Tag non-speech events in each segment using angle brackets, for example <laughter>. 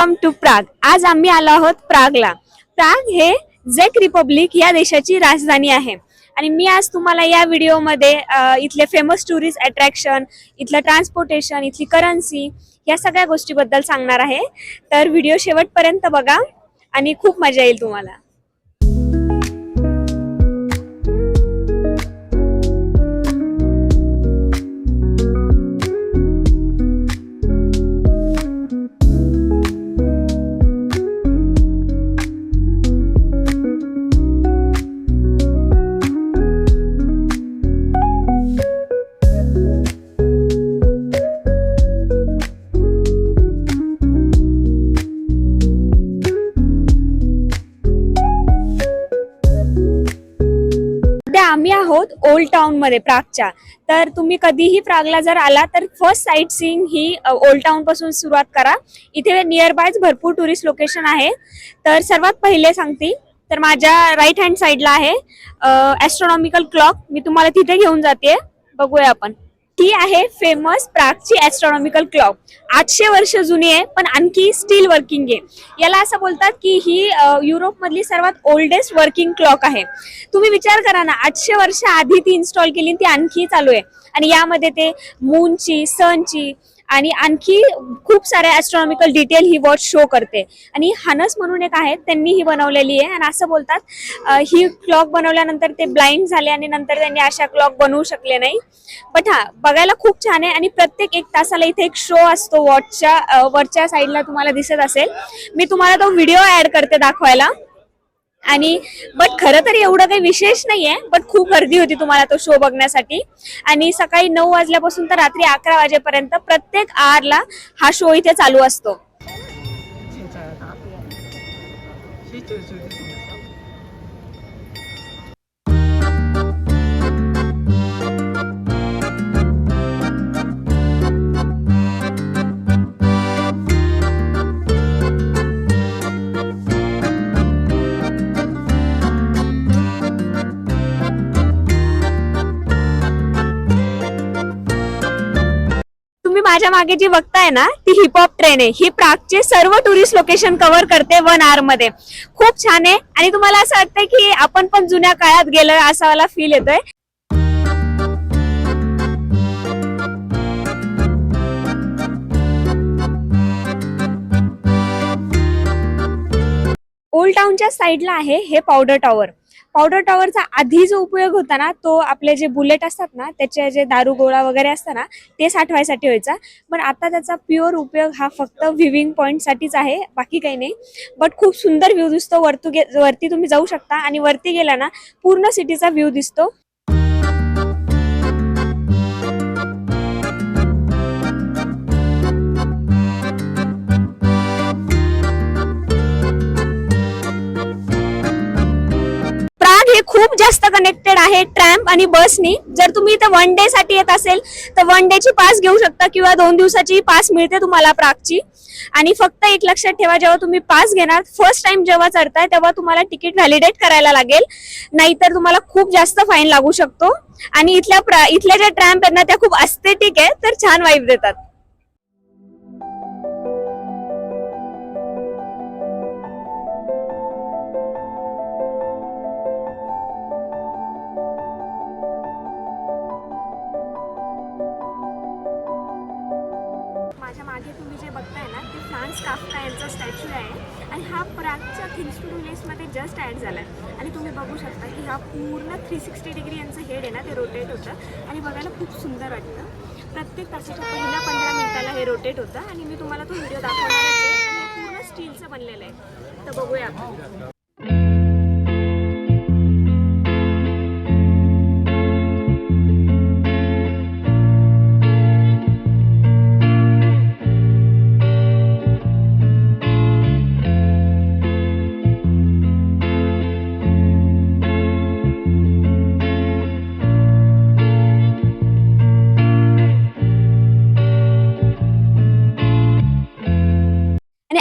Welcome to Prague आज आम्ही आलो आहोत प्रागला प्राग हे झेक रिपब्लिक या देशाची राजधानी आहे. आणि मी आज तुम्हाला या व्हिडिओमध्ये इथले फेमस टुरिस्ट अट्रॅक्शन इथलं ट्रान्सपोर्टेशन इथली करन्सी या सगळ्या गोष्टीबद्दल सांगणार आहे. तर व्हिडिओ शेवटपर्यंत बघा आणि खूप मजा येईल तुम्हाला. आम्ही आहोत ओल्ड टाऊनमध्ये प्रागच्या. तर तुम्ही कधीही प्रागला जर आला तर फर्स्ट साईट सीईंग ही ओल्ड टाऊनपासून सुरुवात करा. इथे नियर बायच भरपूर टुरिस्ट लोकेशन आहे. तर सर्वात पहिले सांगते तर माझ्या राईट हँड साईडला आहे ॲस्ट्रॉनॉमिकल क्लॉक मी तुम्हाला तिथे घेऊन जाते. बघूया आपण. ही आहे फेमस प्रागची ॲस्ट्रॉनॉमिकल क्लॉक आठशे वर्ष जुनी आहे पण आणखी स्टील वर्किंग आहे. याला असं बोलतात की ही युरोपमधली सर्वात ओल्डेस्ट वर्किंग क्लॉक आहे. तुम्ही विचार करा ना आठशे वर्ष आधी ती इन्स्टॉल केली ती आणखी चालू आहे. आणि यामध्ये ते मूनची सनची आणि आणखी खूप साऱ्या ॲस्ट्रॉनॉमिकल डिटेल ही वॉच शो करते. आणि हानस म्हणून एक आहे त्यांनी ही बनवलेली आहे. आणि असं बोलतात ही क्लॉक बनवल्यानंतर ते ब्लाइंड झाले आणि नंतर त्यांनी अशा क्लॉक बनवू शकले नाही. बट हा बघायला खूप छान आहे. आणि प्रत्येक एक तासाला इथे एक शो असतो वॉचच्या वरच्या साईडला तुम्हाला दिसत असेल. मी तुम्हाला तो व्हिडिओ ऍड करते दाखवायला. आणि बट खरं तर एवढं काही विशेष नाहीये बट खूप गर्दी होती तुम्हाला तो शो बघण्यासाठी. आणि सकाळी नऊ वाजल्यापासून तर रात्री अकरा वाजेपर्यंत प्रत्येक आरला हा शो इथे चालू असतो. माझ्या मागे जी बघताय ना ती हिपहॉप ट्रेन आहे. ही प्रागचे सर्व टुरिस्ट लोकेशन कव्हर करते वन आरमध्ये. खूप छान आहे. आणि तुम्हाला असं वाटतंय की आपण पण जुन्या काळात गेलोय असा मला फील येतोय. ओल्ड टाउनच्या साईडला आहे हे पावडर टॉवर पावडर टॉवरचा आधी जो उपयोग होता ना तो आपले जे बुलेट असतात ना त्याचे जे दारू गोळा वगैरे असतात ना ते साठवायसाठी व्हायचा. पण आता त्याचा प्युअर उपयोग हा फक्त व्ह्यूविंग पॉईंटसाठीच आहे बाकी काही नाही. बट खूप सुंदर व्ह्यू दिसतो वरतू गे वरती तुम्ही जाऊ शकता आणि वरती गेला ना पूर्ण सिटीचा व्ह्यू दिसतो. आहे ट्रॅम्प आणि बसनी. जर तुम्ही इथं वन डे साठी येत असेल तर वन डे ची पास घेऊ शकता किंवा दोन दिवसाची पास मिळते तुम्हाला प्रागची. आणि फक्त एक लक्षात ठेवा जेव्हा तुम्ही पास घेणार फर्स्ट टाइम जेव्हा चढताय तेव्हा तुम्हाला तिकीट व्हॅलिडेट करायला लागेल. नाहीतर तुम्हाला खूप जास्त फाईन लागू शकतो. आणि इथल्या इथल्या ज्या ट्रॅम्प आहेत ना त्या खूप अस्थेटिक आहे तर छान वाईब देतात. फ्रान्स स्टॅच्यू आहे. आणि हा प्रागच्या थिंग्स टू लिस्टमध्ये जस्ट ॲड झाला आहे आणि तुम्ही बघू शकता की हा पूर्ण थ्री सिक्स्टी डिग्री यांचं हेड आहे ना ते रोटेट होतं. आणि बघायला खूप सुंदर वाटतं. प्रत्येक तासाच्या पहिल्या पंधरा मिनिटाला हे रोटेट होतं. आणि मी तुम्हाला तो व्हिडिओ दाखवणारच आहे. आणि पूर्ण स्टीलचं बनलेलं आहे. तर बघूया आपण.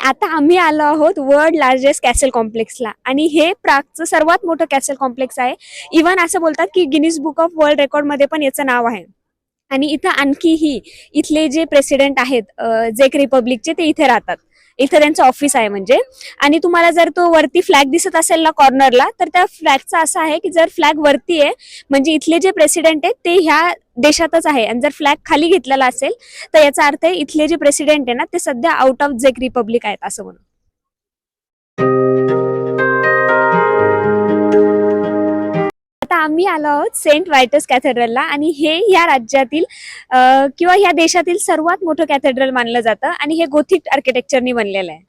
आता आम्ही आलो आहोत वर्ल्ड लार्जेस्ट कॅसल कॉम्प्लेक्सला आणि हे प्रागचं सर्वात मोठं कॅसल कॉम्प्लेक्स आहे. इवन असं बोलतात की गिनीज बुक ऑफ वर्ल्ड रेकॉर्डमध्ये पण याचं नाव आहे. आणि इथं आणखीही इथले जे प्रेसिडेंट आहेत जेक रिपब्लिकचे ते इथे राहतात. इथं त्यांचं ऑफिस आहे म्हणजे. आणि तुम्हाला जर तो वरती फ्लॅग दिसत असेल ना कॉर्नरला तर त्या फ्लॅगचा असं आहे की जर फ्लॅग वरती आहे म्हणजे इथले जे प्रेसिडेंट आहेत ते ह्या देशातच आहे. आणि जर फ्लॅग खाली घेतलेला असेल तर याचा अर्थ आहे इथले जे प्रेसिडेंट आहे ना ते सध्या आउट ऑफ झेक रिपब्लिक आहेत असं म्हणून. आता आम्ही आलो आहोत सेंट व्हायटस कॅथेड्रलला आणि हे या राज्यातील किंवा या देशातील सर्वात मोठं कॅथेड्रल मानलं जातं आणि हे गोथिक आर्किटेक्चरनी बनलेलं आहे.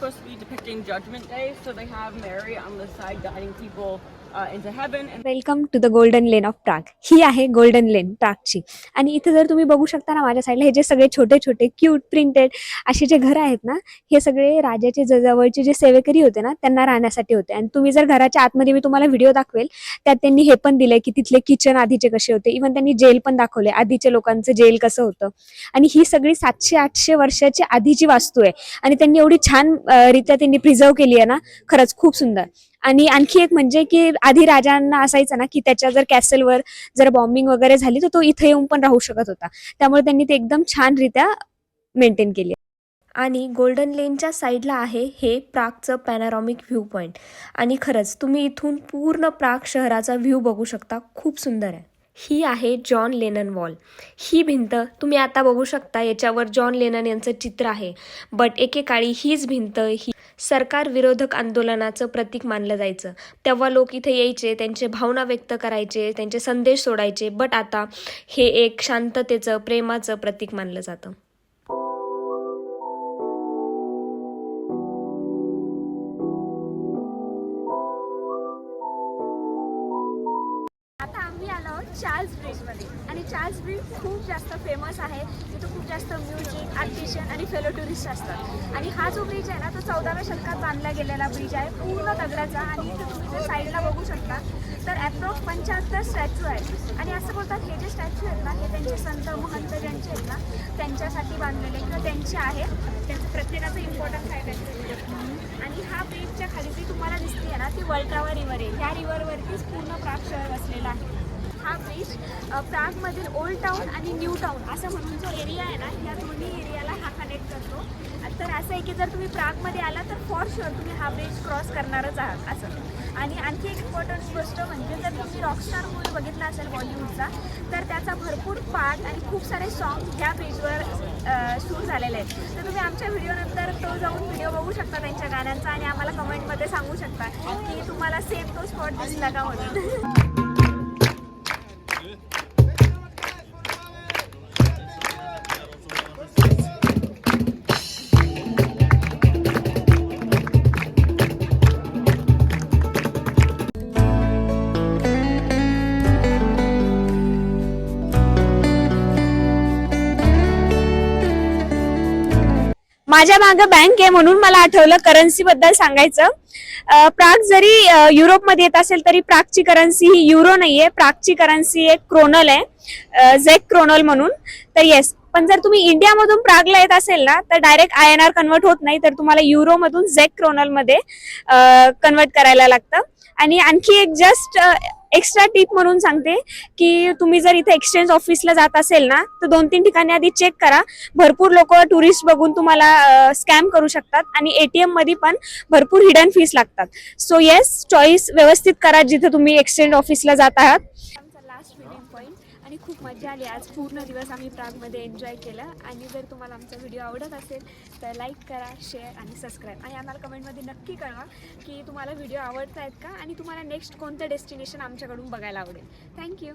Uh, into heaven. Welcome to the golden lane of Prague ही आहे गोल्डन लेन प्रागची आणि इथे जर तुम्ही बघू शकता ना माझ्या साईडला हे जे सगळे छोटे छोटे क्यूट प्रिंटेड असे जे घर आहेत ना हे सगळे राजाचे जवळचे जे सेवेकरी होते ना त्यांना राहण्यासाठी होते. आणि तुम्ही जर घराच्या आतमध्ये मी तुम्हाला व्हिडिओ दाखवेल त्यात त्यांनी हे पण दिलंय की तिथले किचन आधीचे कसे होते. इव्हन त्यांनी जेल पण दाखवले आधीच्या लोकांचं जेल कसं होतं. आणि ही सगळी सातशे आठशे वर्षाची आधीची वास्तू आहे. आणि त्यांनी एवढी छान रित्या त्यांनी प्रिझर्व केली आहे ना खरंच खूप सुंदर. आणि आणखी एक म्हणजे की आधी राजांना असायचं ना की त्याच्या जर कॅसलवर जर बॉम्बिंग वगैरे झाली तर तो इथे येऊन पण राहू शकत होता. त्यामुळे त्यांनी ते एकदम छानरित्या मेंटेन केली. आणि गोल्डन लेनच्या साईडला आहे हे प्रागचं पॅनारॉमिक व्ह्यू पॉईंट आणि खरंच तुम्ही इथून पूर्ण प्राग शहराचा व्ह्यू बघू शकता. खूप सुंदर आहे. ही आहे जॉन लेनन वॉल ही भिंत तुम्ही आता बघू शकता याच्यावर जॉन लेनन यांचं चित्र आहे. बट एकेकाळी हीच भिंत ही सरकार विरोधक आंदोलनाचं प्रतीक मानलं जायचं. तेव्हा लोक इथे यायचे त्यांचे भावना व्यक्त करायचे त्यांचे संदेश सोडायचे. बट आता हे एक शांततेचं प्रेमाचं प्रतीक मानलं जातं. चार्ल्स ब्रिजमध्ये. आणि चार्ल्स ब्रिज खूप जास्त फेमस आहे. तिथं खूप जास्त म्युझिक आर्टिशियन आणि फेलो टुरिस्ट असतात. आणि हा जो ब्रिज आहे ना तो चौदाव्या शतकात बांधला गेलेला ब्रिज आहे. पूर्ण दगडाचा आणि इथं तुम्ही जर साईडला बघू शकता तर ॲप्रॉक्स पंच्याहत्तर स्टॅच्यू आहेत. आणि असं बोलतात हे जे स्टॅच्यू आहेत ना हे त्यांचे संत महंत ज्यांचे आहेत ना त्यांच्यासाठी बांधलेले किंवा त्यांचे आहेत त्यांचं प्रत्येकाचं इम्पॉर्टन्स आहे त्यांच्या आणि हा ब्रिजच्या खाली जी तुम्हाला दिसते आहे ना ती वल्ट्रावा रिव्हर आहे. ह्या रिव्हरवरतीच पूर्ण प्राप्त शहर वसलेलं आहे. हा ब्रिज प्रागमधील ओल्ड टाऊन आणि न्यू टाऊन असं म्हणून जो एरिया आहे ना या दोन्ही एरियाला हा कनेक्ट करतो. तर असं आहे की जर तुम्ही प्रागमध्ये आला तर फॉर शुअर तुम्ही हा ब्रिज क्रॉस करणारच आहात असं. आणि आणखी एक इम्पॉर्टंट गोष्ट म्हणजे जर तुम्ही रॉकस्टार मूवी बघितला असेल बॉलिवूडचा तर त्याचा भरपूर पार्ट आणि खूप सारे सॉन्ग ह्या ब्रिजवर शूट झालेले आहेत. तर तुम्ही आमच्या व्हिडिओनंतर तो जाऊन व्हिडिओ बघू शकता त्यांच्या गाण्यांचा आणि आम्हाला कमेंटमध्ये सांगू शकता की तुम्हाला सेम तो स्पॉट दिसला का म्हणून. <laughs> माझ्या मागं बँक आहे म्हणून मला आठवलं करन्सी बद्दल सांगायचं. प्राग जरी युरोपमध्ये येत असेल तरी प्रागची करन्सी ही युरो नाहीये प्रागची करन्सी एक क्रोनल आहे. झेक क्रोनल म्हणून. तर येस पण जर तुम्ही इंडियामधून प्रागला येत असेल ना तर direct I N R convert होत नाही तर तुम्हाला युरोमधून झेक क्रोनलमध्ये कन्वर्ट करायला लागतं. आणि आणखी एक जस्ट एक्स्ट्रा टिप म्हणून सांगते की तुम्ही जर इथे एक्सचेंज ऑफिसला जात असेल ना तर दोन तीन ठिकाणी आधी चेक करा. भरपूर लोक टुरिस्ट बघून तुम्हाला स्कॅम करू शकतात आणि एटीएममध्ये पण भरपूर हिडन फीस लागतात. सो येस चॉईस व्यवस्थित करा जिथे तुम्ही एक्सचेंज ऑफिसला जात आहात. लास्ट पॉईंट आणि खूप मजा आली. आज पूर्ण दिवस आम्ही प्रागमध्ये एन्जॉय केला. आणि जर तुम्हाला आमचा व्हिडिओ आवडत असेल तर लाईक करा शेअर आणि सबस्क्राईब आणि आम्हाला कमेंटमध्ये नक्की कळवा की तुम्हाला व्हिडिओ आवडत आहेत का आणि तुम्हाला नेक्स्ट कोणतं डेस्टिनेशन आमच्याकडून बघायला आवडेल. थँक्यू